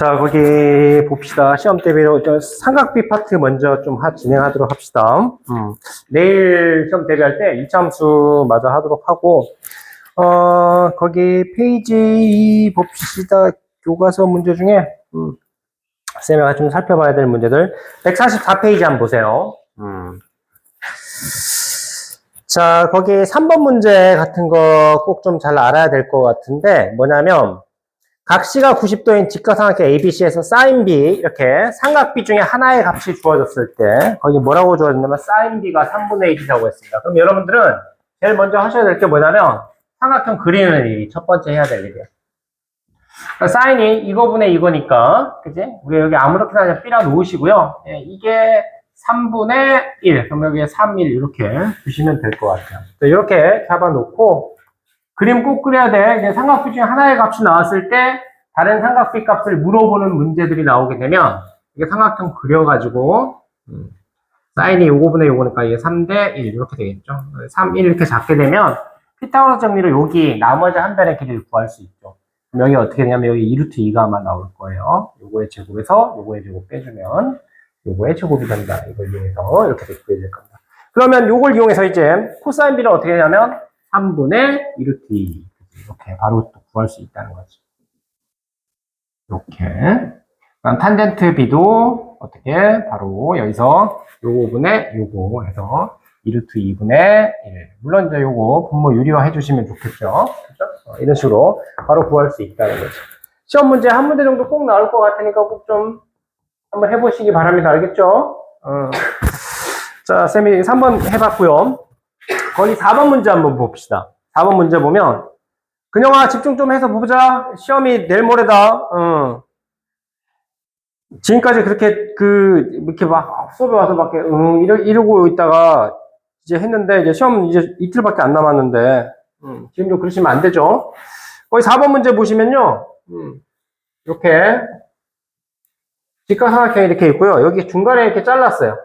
자, 거기 봅시다. 시험 대비로 저 삼각비 파트 먼저 좀 하- 진행하도록 합시다. 음, 내일 시험 대비할 때 이참수 마저 하도록 하고, 어, 거기 페이지 봅시다. 교과서 문제 중에, 음, 쌤이 좀 살펴봐야 될 문제들. 144페이지 한번 보세요. 음. 자, 거기 3번 문제 같은 거 꼭 좀 잘 알아야 될 것 같은데, 뭐냐면, 각시가 90도인 직각삼각형 ABC에서 sin B 이렇게 삼각비 중에 하나의 값이 주어졌을 때 거기 뭐라고 주어졌냐면 sin B가 3분의 1이라고 했습니다. 그럼 여러분들은 제일 먼저 하셔야 될 게 뭐냐면 삼각형 그리는 일이 첫 번째 해야 될 일이에요. 그러니까 sin이 이거분의 이거니까 그지? 우리 여기 아무렇게나 그냥 B라 놓으시고요. 예, 이게 3분의 1 그럼 여기에 3, 1 이렇게 주시면 될 것 같아요. 자, 이렇게 잡아놓고 그림 꼭 그려야 돼. 이제 삼각비 중에 하나의 값이 나왔을 때 다른 삼각비 값을 물어보는 문제들이 나오게 되면 이게 삼각형 그려가지고 음, 사인이 요거분의 요거니까 이게 3대 1 이렇게 되겠죠. 3, 1 이렇게 잡게 되면 피타고라스 정리로 여기 나머지 한 변의 길이를 구할 수 있죠. 그럼 여기 어떻게 되냐면 여기 2루트 2가만 나올 거예요. 요거의 제곱에서 요거의 제곱 빼주면 요거의 제곱이 된다. 이걸 이용해서 이렇게 구해질 겁니다. 그러면 요걸 이용해서 이제 코사인 B를 어떻게 되냐면 3분의 2루트 2 이렇게 바로 또 구할 수 있다는 거지. 이렇게. 그럼 탄젠트 B도 어떻게 바로 여기서 요거분의 요거 해서 2루트 2분의 1. 물론 이제 요거 분모 유리화 해주시면 좋겠죠. 그죠? 어, 이런 식으로 바로 구할 수 있다는 거죠. 시험 문제 한 문제 정도 꼭 나올 것 같으니까 꼭 좀 한번 해보시기 바랍니다. 알겠죠? 어. 자, 쌤이 3번 해봤고요. 거기 4번 문제 한번 봅시다. 4번 문제 보면, 근영아, 집중 좀 해서 보자. 시험이 내일 모레다. 어. 지금까지 그렇게, 그, 이렇게 막, 수업에 와서 막, 응, 이러, 이러고 있다가, 이제 했는데, 이제 시험 이제 이틀밖에 안 남았는데, 음, 지금 좀 그러시면 안 되죠. 거기 4번 문제 보시면요, 음, 이렇게, 직각삼각형이 이렇게 있고요. 여기 중간에 이렇게 잘랐어요.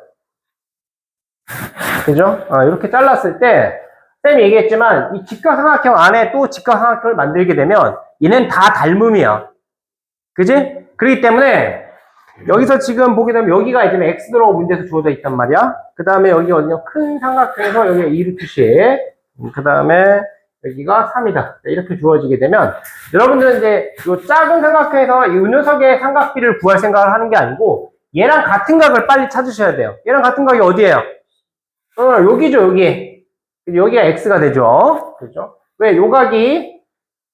그죠? 아, 이렇게 잘랐을 때, 쌤이 얘기했지만, 이 직각삼각형 안에 또 직각삼각형을 만들게 되면, 얘는 다 닮음이야. 그지? 그렇기 때문에, 여기서 지금 보게 되면, 여기가 이제 x 들어가 문제에서 주어져 있단 말이야. 그 다음에 여기 어디냐, 큰 삼각형에서 여기가 2루트씩, 그 다음에 여기가 3이다. 이렇게 주어지게 되면, 여러분들은 이제, 이 작은 삼각형에서 이 녀석의 삼각비를 구할 생각을 하는 게 아니고, 얘랑 같은 각을 빨리 찾으셔야 돼요. 얘랑 같은 각이 어디예요? 어, 여기죠, 여기. 여기가 x가 되죠. 그죠? 왜? 요 각이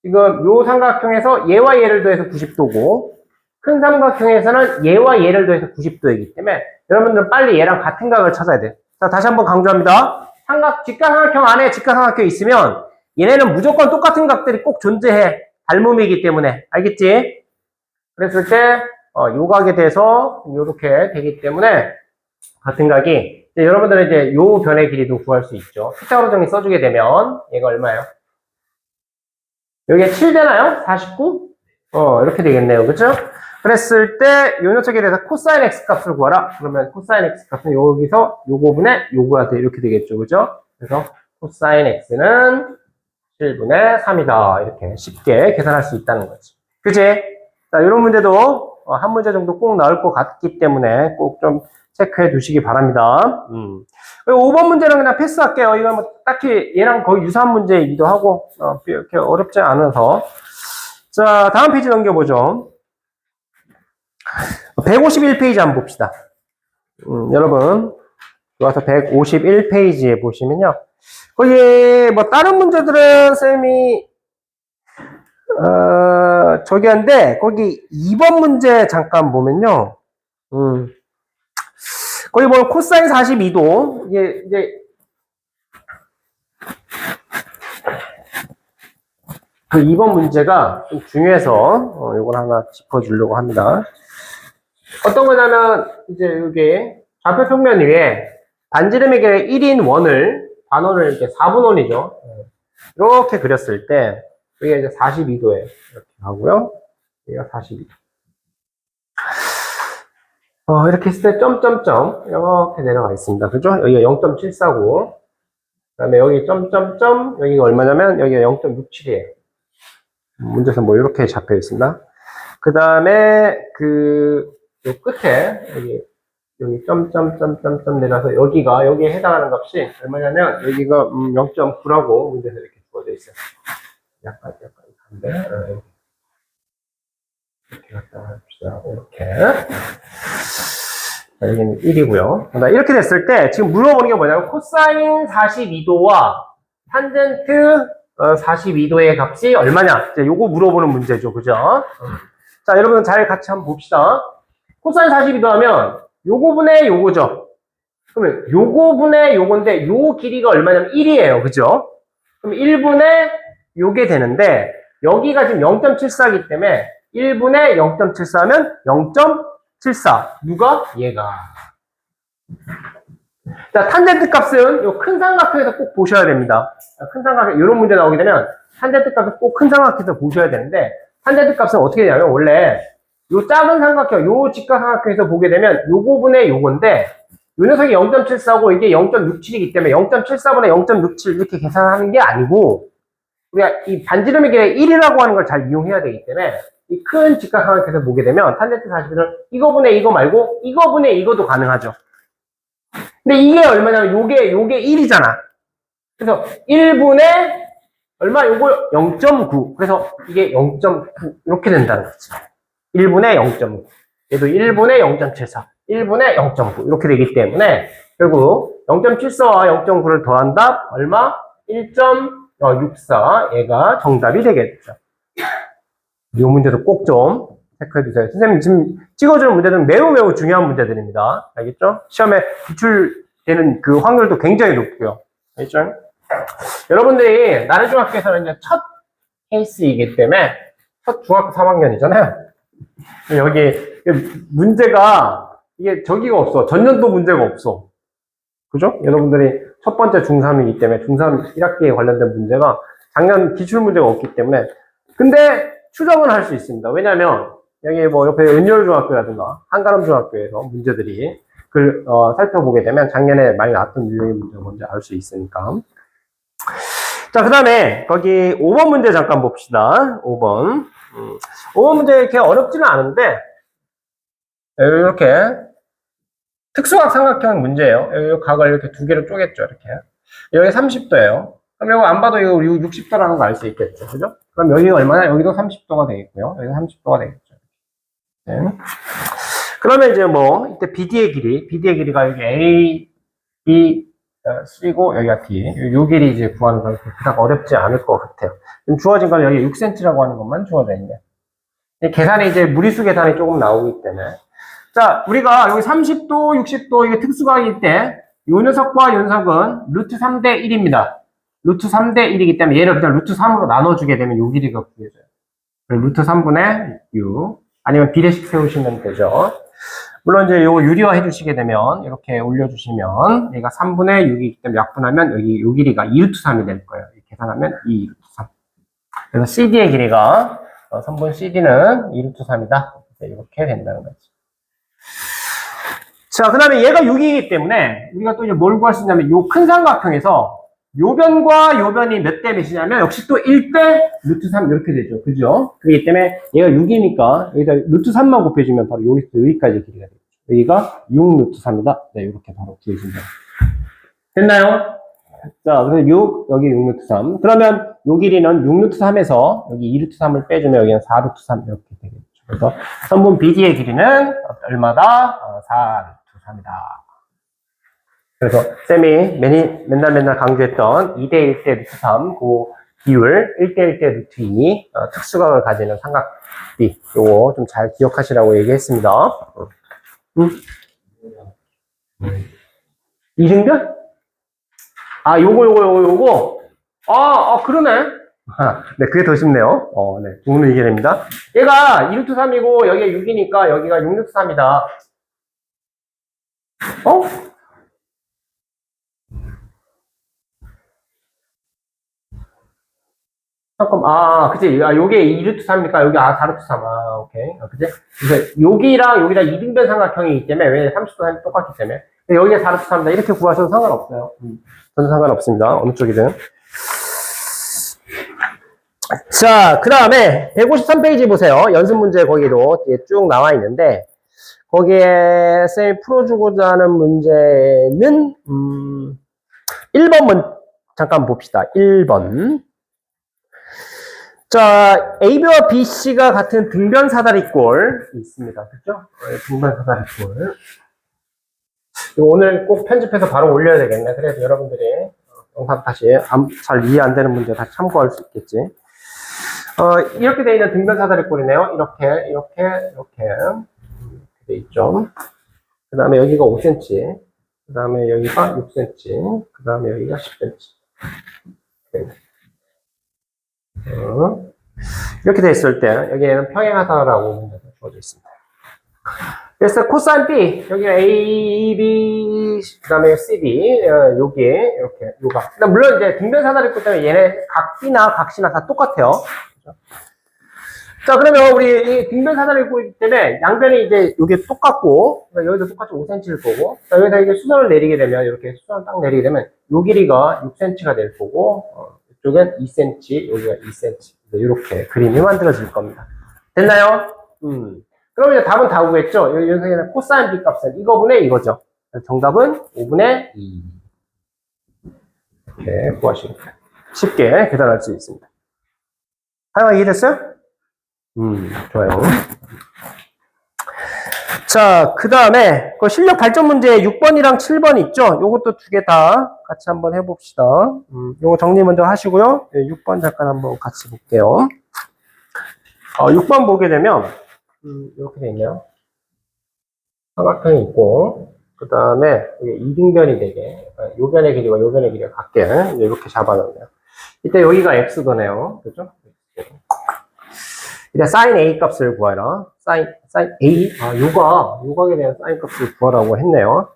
지금 요 삼각형에서 얘와 얘를 더해서 90도고, 큰 삼각형에서는 얘와 얘를 더해서 90도이기 때문에 여러분들은 빨리 얘랑 같은 각을 찾아야 돼요. 자, 다시 한번 강조합니다. 삼각, 직각삼각형 안에 직각삼각형이 있으면 얘네는 무조건 똑같은 각들이 꼭 존재해. 닮음이기 때문에. 알겠지? 그랬을 때, 어, 요 각에 대해서 요렇게 되기 때문에 같은 각이 이제 여러분들은 이제 요 변의 길이도 구할 수 있죠. 피타고라 정리 써주게 되면 얘가 얼마예요? 여기가 7 되나요? 49? 어 이렇게 되겠네요. 그렇죠? 그랬을 때 요 녀석에 대해서 코사인 x 값을 구하라. 그러면 코사인 x 값은 여기서 요거분의 요거가 돼 이렇게 되겠죠. 그죠? 그래서 코사인 x는 7분의 3이다. 이렇게 쉽게 계산할 수 있다는 거지. 그치? 자, 이런 문제도 어, 한 문제 정도 꼭 나올 것 같기 때문에 꼭 좀 체크해 두시기 바랍니다. 음. 5번 문제는 그냥 패스할게요. 이건 뭐 딱히 얘랑 거의 유사한 문제이기도 하고, 어, 이렇게 어렵지 않아서. 자, 다음 페이지 넘겨보죠. 151페이지 한번 봅시다. 음, 여러분, 와서 151페이지에 보시면요. 거기 뭐 다른 문제들은 쌤이 어, 저기 한데 거기 2번 문제 잠깐 보면요. 음. 거기 뭐 코사인 42도 이게 이제 그 2번 문제가 좀 중요해서 어, 이걸 하나 짚어주려고 합니다. 어떤 거냐면 이제 여기 좌표 평면 위에 반지름의 길의 1인 원을 반원을 이렇게 4분원이죠. 이렇게 그렸을 때 여기가 이제 42도에 이렇게 하고요. 여기가 42도. 어, 이렇게 했을 때 점점점 이렇게 내려가 있습니다. 그죠? 여기가 0.749. 그 다음에 여기 점점점 여기가 얼마냐면 여기가 0.67이에요. 문제에서 뭐 이렇게 잡혀 있습니다. 그 다음에 그, 요 끝에, 여기, 여기 점점점점점 내려서 여기가, 여기에 해당하는 값이 얼마냐면, 여기가 음, 0.9라고 문제에서 이렇게 주어져 있어요. 약간, 약간, 어, 이렇게. 자, 여기는 1이고요. 이렇게 됐을 때 지금 물어보는 게 뭐냐면 코사인 42도와 탄젠트 42도의 값이 얼마냐? 이제 요거 물어보는 문제죠. 그죠? 자, 여러분 잘 같이 한번 봅시다. 코사인 42도 하면 요거 분의 요거죠. 그러면 요거 분의 요건데 요 길이가 얼마냐면 1이에요. 그죠? 그럼 1분의 요게 되는데 여기가 지금 0.74이기 때문에 1분의 0.74면 0.74. 누가? 얘가. 자, 탄젠트 값은 요큰 삼각형에서 꼭 보셔야 됩니다. 큰 삼각형, 이런 문제 나오게 되면 탄젠트 값은 꼭 큰 삼각형에서 보셔야 되는데 탄젠트 값은 어떻게 되냐면 원래 요 작은 삼각형, 요 직각삼각형에서 보게 되면 요거분의 요건데 요 녀석이 0.74고 이게 0.67이기 때문에 0.74분의 0.67 이렇게 계산하는 게 아니고 우리가 이 반지름의 길에 1이라고 하는 걸 잘 이용해야 되기 때문에 이 큰 직각 삼각형에서 보게 되면 탄젠트 40을 이거 분의 이거 말고 이거 분의 이거도 가능하죠. 근데 이게 얼마냐면 요게 요게 1이잖아. 그래서 1분의 얼마 요거 0.9. 그래서 이게 0.9 이렇게 된다는 거지. 1분의 0.9. 얘도 1분의 0.74. 1분의 0.9 이렇게 되기 때문에 결국 0.74와 0.9를 더한다 얼마? 1.64 얘가 정답이 되겠죠. 이 문제도 꼭 좀 체크해 주세요. 선생님 지금 찍어주는 문제들은 매우 매우 중요한 문제들입니다. 알겠죠? 시험에 기출되는 그 확률도 굉장히 높고요. 알겠죠? 여러분들이 나는 중학교에서는 이제 첫 케이스이기 때문에 첫 중학교 3학년이잖아요. 여기 문제가 이게 저기가 없어. 전년도 문제가 없어. 그죠? 여러분들이 첫 번째 중3이기 때문에 중3 1학기에 관련된 문제가 작년 기출 문제가 없기 때문에 근데 추정은 할 수 있습니다. 왜냐하면 여기 뭐 옆에 은열중학교라든가 한가람중학교에서 문제들이 글 어, 살펴보게 되면 작년에 많이 나왔던 유형의 문제가 뭔지 알 수 있으니까. 자, 그 다음에 거기 5번 문제 잠깐 봅시다. 5번. 음, 5번 문제 이렇게 어렵지는 않은데 이렇게 특수각 삼각형 문제예요. 여기 각을 이렇게 두 개로 쪼갰죠. 이렇게. 여기 30도예요. 그럼 이거 안 봐도 이거 60도라는 거 알 수 있겠죠. 그죠? 그럼 여기가 얼마나? 여기도 30도가 되겠고요. 여기도 30도가 되겠죠. 네. 그러면 이제 뭐, 이때 BD의 길이, BD의 길이가 여기 A, B, 어, C고 여기가 D. 요 길이 이제 구하는 건 그닥 어렵지 않을 것 같아요. 지금 주어진 건 여기 6cm라고 하는 것만 주어져 있네. 이 계산이 이제 무리수 계산이 조금 나오기 때문에. 자, 우리가 여기 30도, 60도 이게 특수각일 때, 요 녀석과 요 녀석은 루트 3대 1입니다. 루트 3대 1이기 때문에 얘를 그냥 루트 3으로 나눠주게 되면 요 길이가 구해져요. 루트 3분의 6. 아니면 비례식 세우시면 되죠. 물론 이제 요거 유리화 해주시게 되면 이렇게 올려주시면 얘가 3분의 6이기 때문에 약분하면 여기 요 길이가 2루트 3이 될 거예요. 계산하면 2루트 3. 그래서 CD의 길이가 어, 3분 CD는 2루트 3이다. 이렇게 된다는 거지. 자, 그 다음에 얘가 6이기 때문에 우리가 또 이제 뭘 구할 수 있냐면 요 큰 삼각형에서 요변과 요변이 몇 대 몇이냐면 역시 또 1대 루트 3 이렇게 되죠. 그죠? 그렇기 때문에 얘가 6이니까 여기다 루트 3만 곱해주면 바로 여기서 여기까지 길이가 되죠. 여기가 6 루트 3이다. 네, 이렇게 바로 구해주면 됐나요? 자, 그래서 6, 여기 6 루트 3. 그러면 요 길이는 6 루트 3에서 여기 2 루트 3을 빼주면 여기는 4 루트 3 이렇게 되겠죠. 그래서 선분 BD의 길이는 얼마다? 어, 4 루트 3이다. 그래서 쌤이 맨이, 맨날 맨날 강조했던 2대 1 대 루트 3, 그 비율 1대 1 대 루트 2, 어, 특수각을 가지는 삼각비, 요거 좀 잘 기억하시라고 얘기했습니다. 음? 이등변? 아, 요거, 요거, 요거, 요거. 아, 아, 그러네. 아, 네, 그게 더 쉽네요. 어, 네. 중문을 이게 됩니다. 얘가 2루트 3이고, 여기가 6이니까, 여기가 6루트 3이다. 어? 잠깐, 아, 그치. 아, 요게 2루트 3이니까 여기 아, 4루트 3. 아, 오케이. 아, 그치? 그래서 여기랑 여기랑 이등변 삼각형이기 때문에, 왜 30도 3이 똑같기 때문에. 여기가 4루트 3이다. 이렇게 구하셔도 상관없어요. 음, 전혀 상관없습니다. 어느 쪽이든. 자, 그 다음에 153페이지 보세요. 연습 문제 거기도 쭉 나와 있는데, 거기에 쌤이 풀어주고자 하는 문제는, 음, 1번 문, 잠깐 봅시다. 1번. 자, AB와 BC가 같은 등변 사다리꼴 있습니다. 그죠? 네, 등변 사다리꼴. 오늘 꼭 편집해서 바로 올려야 되겠네. 그래서 여러분들이 어, 영상 다시 안- 잘 이해 안 되는 문제 다시 참고할 수 있겠지. 어, 이렇게 돼 있는 등변 사다리꼴이네요. 이렇게, 이렇게, 이렇게. 돼 있죠. 그 다음에 여기가 5cm. 그 다음에 여기가 6cm. 그 다음에 여기가 10cm. 어, 이렇게 돼 있을 때, 여기에는 평행하다라고 주어져 있습니다. 그래서 코사인 B, 여기가 A, B, 그 다음에 CD, 어, 여기, 이렇게. 근데 물론 이제 등변 사다리꼴 때문에 얘네 각 B나 각 C나 다 똑같아요. 그죠? 자, 그러면 우리 이 등변 사다리꼴 때문에 양변이 이제 여기 똑같고, 그러니까 여기도 똑같이 5cm일 거고, 자, 여기다 이게 수선을 내리게 되면, 이렇게 수선을 딱 내리게 되면, 요 길이가 6cm가 될 거고, 어, 이쪽엔 2cm, 여기가 2cm. 이렇게 그림이 만들어질 겁니다. 됐나요? 음. 그럼 이제 답은 다 구했죠? 여기 연속에는 코사인 B 값은 이거 분의 이거죠. 정답은 5분의 2. 이렇게 구하시면 돼요. 쉽게 계산할 수 있습니다. 하나 이해됐어요? 음, 좋아요. 자, 그 다음에 그 실력 발전 문제 6번이랑 7번 있죠? 요것도 두 개 다 같이 한번 해봅시다. 음, 요거 정리 먼저 하시고요. 6번 잠깐 한번 같이 볼게요. 어, 6번 보게 되면 음, 이렇게 돼 있네요. 삼각형이 있고, 그 다음에 이등변이 되게, 어, 요 변의 길이와 요 변의 길이가 같게 이렇게 잡아놓네요. 이때 여기가 x도네요. 그죠? 이제 sin a 값을 구하라. sin, sin a, 아, 요가, 요각에 대한 sin 값을 구하라고 했네요.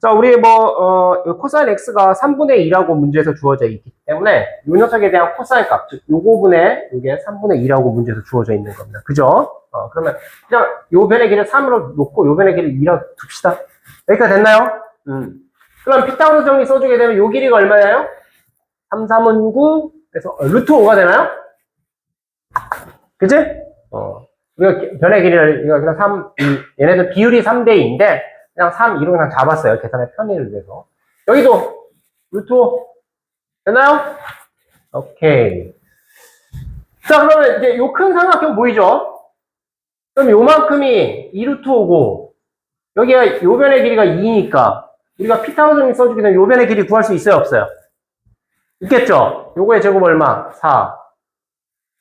자, 우리 뭐, 어, 요 코사인 x가 3분의 2라고 문제에서 주어져 있기 때문에, 요 녀석에 대한 코사인 값, 즉, 요거분의, 요게 3분의 2라고 문제에서 주어져 있는 겁니다. 그죠? 어, 그러면, 그냥 요 변의 길이를 3으로 놓고, 요 변의 길이를 2라고 둡시다. 여기까지 됐나요? 음. 그럼 피타고라스 정리 써주게 되면 요 길이가 얼마예요? 3, 3은 9, 그래서 어, 루트 5가 되나요? 그지? 어. 우리가 변의 길이를, 이거 그냥 3, 2, 얘네들 비율이 3대 2인데, 그냥 3, 2로 그냥 잡았어요. 계산의 편의를 위해서. 여기도 루트 5. 됐나요? 오케이. 자, 그러면 이제 요 큰 삼각형 보이죠? 그럼 요만큼이 2루트 5고, 여기가 요 변의 길이가 2니까, 우리가 피타고라스를 써주게 되면 요 변의 길이 구할 수 있어요? 없어요? 있겠죠? 요거의 제곱 얼마? 4.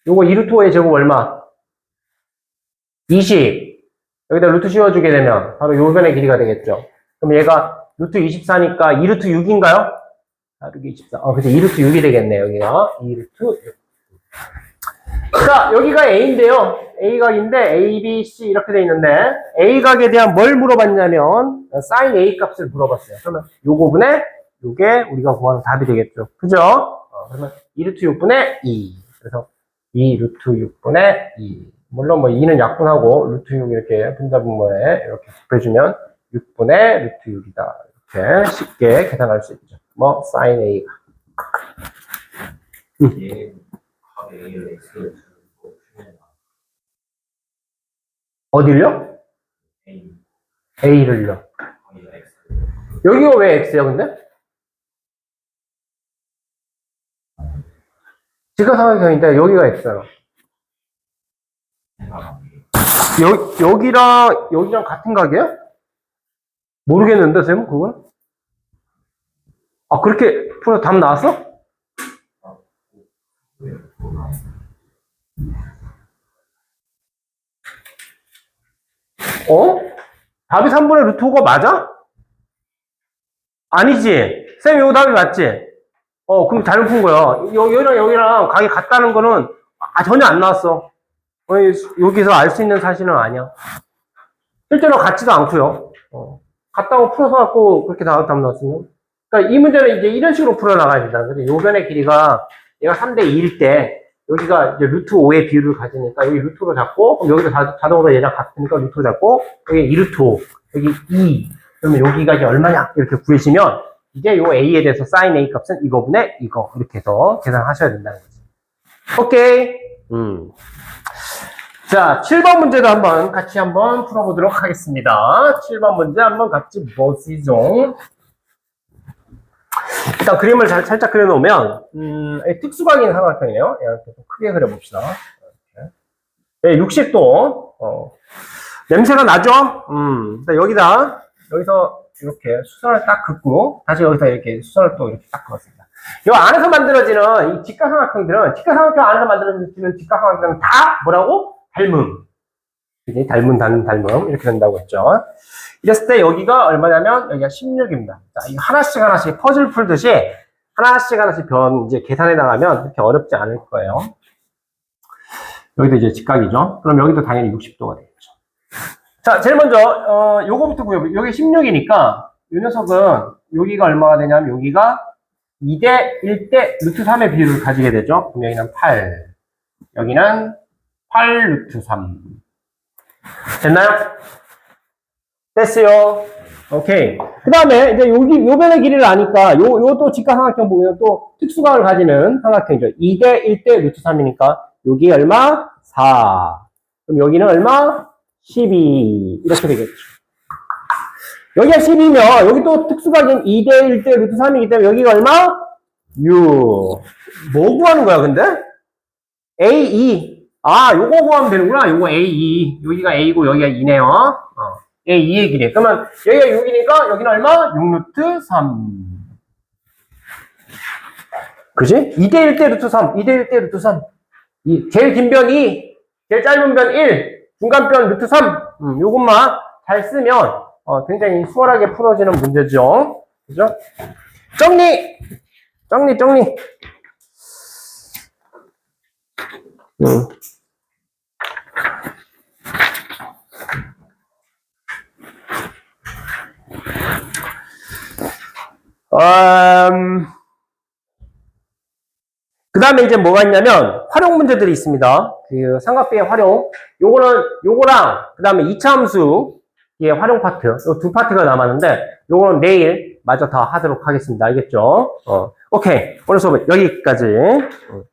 요거 2루트 5의 제곱 얼마? 20. 여기다 루트 씌워주게 되면 바로 요 변의 길이가 되겠죠. 그럼 얘가 루트 24니까 2루트 6인가요? 아, 루트 24. 어, 그치. 2루트 6이 되겠네, 여기가. 2루트 6. 자, 여기가 A인데요. A각인데 A, B, C 이렇게 돼 있는데 A각에 대한 뭘 물어봤냐면 sin A 값을 물어봤어요. 그러면 요거분에 요게 우리가 구하는 답이 되겠죠. 그죠? 어, 그러면 2루트 6분의 2. 그래서 2 루트 6분의 2. 물론 뭐 2는 약분하고 루트 6 이렇게 분자분모에 이렇게 곱해주면 6분의 루트 6이다. 이렇게 쉽게 계산할 수 있죠. 뭐 sin A가. 주고 풀면 어딜요? A A를요. 여기가 왜 X야, 근데? 직각삼각형인데 여기가 X야. 여, 여기랑 여기랑 같은 각이야? 모르겠는데, 쌤, 그건? 아, 그렇게 풀어 답 나왔어? 어? 답이 3분의 루트 5가 맞아? 아니지. 쌤, 요 답이 맞지? 어, 그럼 잘못 푼 거야. 여, 여기랑 여기랑 각이 같다는 거는 아, 전혀 안 나왔어. 어, 여기서 알 수 있는 사실은 아니야. 실제로 같지도 않고요. 어, 같다고 풀어서 갖고 그렇게 다, 답 나왔으면. 그러니까 이 문제는 이제 이런 식으로 풀어나가야 된다. 근데 요 변의 길이가 얘가 3대 2일 때 여기가 이제 루트 5의 비율을 가지니까 여기 루트로 잡고 여기도 자, 자동으로 얘랑 같으니까 루트로 잡고 여기 2루트 5 여기 2 그러면 여기가 이제 얼마냐 이렇게 구해시면 이제 요 a에 대해서 sin a 값은 이거분의 이거 이렇게 해서 계산하셔야 된다는 거죠. 오케이. 음. 자, 7번 문제도 한번 같이 한번 풀어보도록 하겠습니다. 7번 문제 한번 같이 보시죠. 일단 그림을 잘, 살짝 그려놓으면, 음, 이 특수각인 삼각형이네요. 이렇게 좀 크게 그려봅시다. 네, 60도, 어, 냄새가 나죠? 음, 여기다, 여기서 이렇게 수선을 딱 긋고, 다시 여기서 이렇게 수선을 또 이렇게 딱 그었습니다. 이 안에서 만들어지는 이 직각삼각형들은, 직각삼각형 안에서 만들어지는 직각삼각형들은 다 뭐라고? 닮음. 그지? 닮은, 닮은, 닮음. 이렇게 된다고 했죠. 이랬을 때 여기가 얼마냐면, 여기가 16입니다. 자, 이거 하나씩 하나씩 퍼즐 풀듯이, 하나씩 하나씩 변, 이제 계산해 나가면 그렇게 어렵지 않을 거예요. 여기도 이제 직각이죠. 그럼 여기도 당연히 60도가 되겠죠. 자, 제일 먼저, 어, 요거부터 구해볼게요. 여기 16이니까, 이 녀석은, 여기가 얼마가 되냐면, 여기가 2대 1대 루트 3의 비율을 가지게 되죠. 그럼 여기는 8. 여기는 8 루트 3. 됐나요? 됐어요. 오케이. 그 다음에, 이제 여기, 요 변의 길이를 아니까, 요, 요 또 직각삼각형 보면 또 특수각을 가지는 삼각형이죠. 2대 1대 루트 3이니까, 여기 얼마? 4. 그럼 여기는 얼마? 12. 이렇게 되겠죠. 여기가 10이면, 여기 또 특수각인 2대 1대 루트 3이기 때문에, 여기가 얼마? 6. 뭐 구하는 거야, 근데? A2. 아, 요거 구하면 되는구나. 요거 A2. 여기가 A고, 여기가 2네요. 어. A2의 길이. 그러면, 여기가 6이니까, 여기는 얼마? 6루트 3. 그지? 2대 1대 루트 3. 2대 1대 루트 3. 이, 제일 긴 변 2, 제일 짧은 변 1, 중간 변 루트 3. 음, 요것만 잘 쓰면, 어, 굉장히 수월하게 풀어지는 문제죠. 그죠? 정리! 정리, 정리. 음. 음, 그 다음에 이제 뭐가 있냐면, 활용 문제들이 있습니다. 그 삼각비의 활용. 요거는, 요거랑, 그 다음에 이차함수 의 활용 파트. 요 두 파트가 남았는데, 요거는 내일 마저 다 하도록 하겠습니다. 알겠죠? 어, 오케이. 오늘 수업은 여기까지. 음.